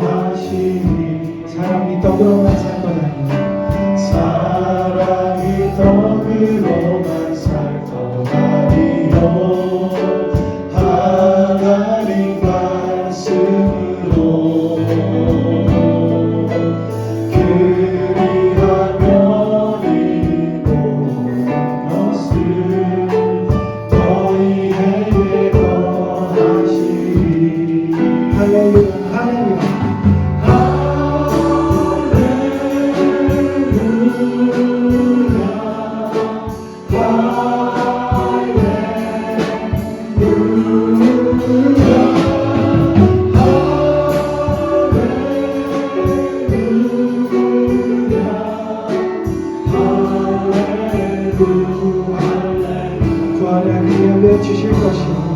기도하시니 사람이 떡으로만 살 거다니 사랑이 떡으로만 주실 것이요